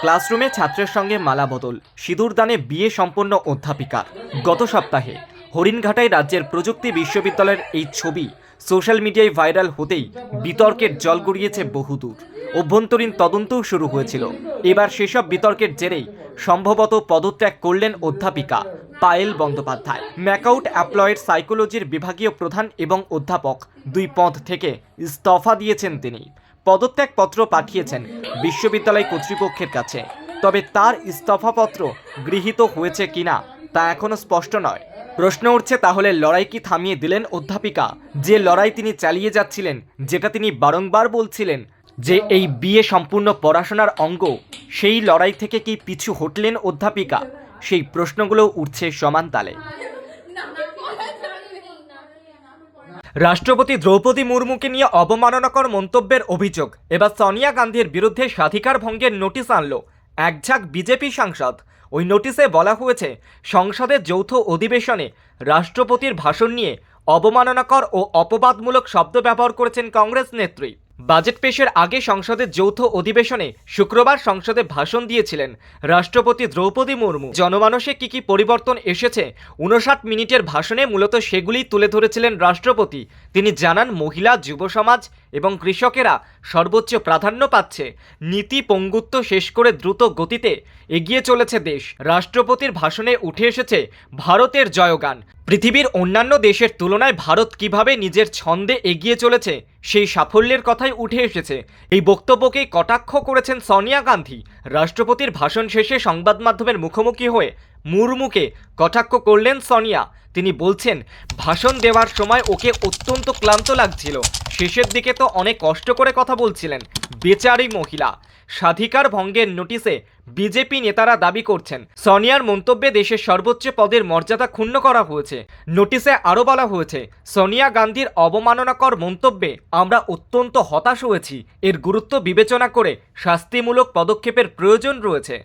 ক্লাসরুমে ছাত্রের সঙ্গে মালা বদল সিঁদুরদানে বিয়ে সম্পন্ন অধ্যাপিকার গত সপ্তাহে হরিণঘাটায় রাজ্যের প্রযুক্তি বিশ্ববিদ্যালয়ের এই ছবি সোশ্যাল মিডিয়ায় ভাইরাল হতেই বিতর্কের জল গড়িয়েছে বহুদূর। অভ্যন্তরীণ তদন্তও শুরু হয়েছিল। এবার সেসব বিতর্কের জেরেই সম্ভবত পদত্যাগ করলেন অধ্যাপিকা পায়েল বন্দ্যোপাধ্যায়। ম্যাকাউট অ্যাপ্লয়েড সাইকোলজির বিভাগীয় প্রধান এবং অধ্যাপক দুই পদ থেকে ইস্তফা দিয়েছেন তিনি। পদত্যাগপত্র পাঠিয়েছেন বিশ্ববিদ্যালয় কর্তৃপক্ষের কাছে। তবে তার ইস্তফাপত্র গৃহীত হয়েছে কিনা তা এখনও স্পষ্ট নয়। প্রশ্ন উঠছে, তাহলে লড়াই কি থামিয়ে দিলেন অধ্যাপিকা? যে লড়াই তিনি চালিয়ে যাচ্ছিলেন, যেটা তিনি বারংবার বলছিলেন যে এই বিয়ে সম্পূর্ণ পড়াশোনার অঙ্গ, সেই লড়াই থেকে কি পিছু হটলেন অধ্যাপিকা? সেই প্রশ্নগুলো উঠছে সমান তালে। রাষ্ট্রপতি দ্রৌপদী মুর্মুকে নিয়ে অবমাননাকর মন্তব্যের অভিযোগ। এবার সোনিয়া গান্ধীর বিরুদ্ধে স্বাধিকার ভঙ্গের নোটিশ আনল একঝাঁক বিজেপি সাংসদ। ওই নোটিশে বলা হয়েছে সংসদের যৌথ অধিবেশনে রাষ্ট্রপতির ভাষণ নিয়ে অবমাননাকর ও অপবাদমূলক শব্দ ব্যবহার করেছেন কংগ্রেস নেত্রী। বাজেট পেশের আগে সংসদের যৌথ অধিবেশনে শুক্রবার সংসদে ভাষণ দিয়েছিলেন রাষ্ট্রপতি দ্রৌপদী মুর্মু। জনমানসে কি কি পরিবর্তন এসেছে উনষাট মিনিটের ভাষণে মূলত সেগুলি তুলে ধরেছিলেন রাষ্ট্রপতি। তিনি জানান, মহিলা, যুব সমাজ এবং কৃষকেরা সর্বোচ্চ প্রাধান্য পাচ্ছে। নীতি পঙ্গুত্ব শেষ করে দ্রুত গতিতে এগিয়ে চলেছে দেশ। রাষ্ট্রপতির ভাষণে উঠে এসেছে, ভারতের জয়গান। পৃথিবীর অন্যান্য দেশের তুলনায় ভারত কীভাবে নিজের ছন্দে এগিয়ে চলেছে, সেই সাফল্যের কথাই উঠে এসেছে। এই বক্তব্যকে কটাক্ষ করেছেন সোনিয়া গান্ধী, রাষ্ট্রপতির ভাষণ শেষে সংবাদ মাধ্যমের মুখোমুখি হয়ে মুর্মুকে কটাক্ষ করলেন সোনিয়া। তিনি বলছেন, ভাষণ দেওয়ার সময় ওকে অত্যন্ত ক্লান্ত লাগছিল। শেষের দিকে তো অনেক কষ্ট করে কথা বলছিলেন বেচারি মহিলা। স্বাধিকার ভঙ্গের নোটিশে বিজেপি নেতারা দাবি করছেন, সোনিয়ার মন্তব্যে দেশের সর্বোচ্চ পদের মর্যাদা ক্ষুণ্ণ করা হয়েছে। নোটিশে আরও বলা হয়েছে, সোনিয়া গান্ধীর অবমাননাকর মন্তব্যে আমরা অত্যন্ত হতাশ হয়েছি। এর গুরুত্ব বিবেচনা করে শাস্তিমূলক পদক্ষেপের প্রয়োজন রয়েছে।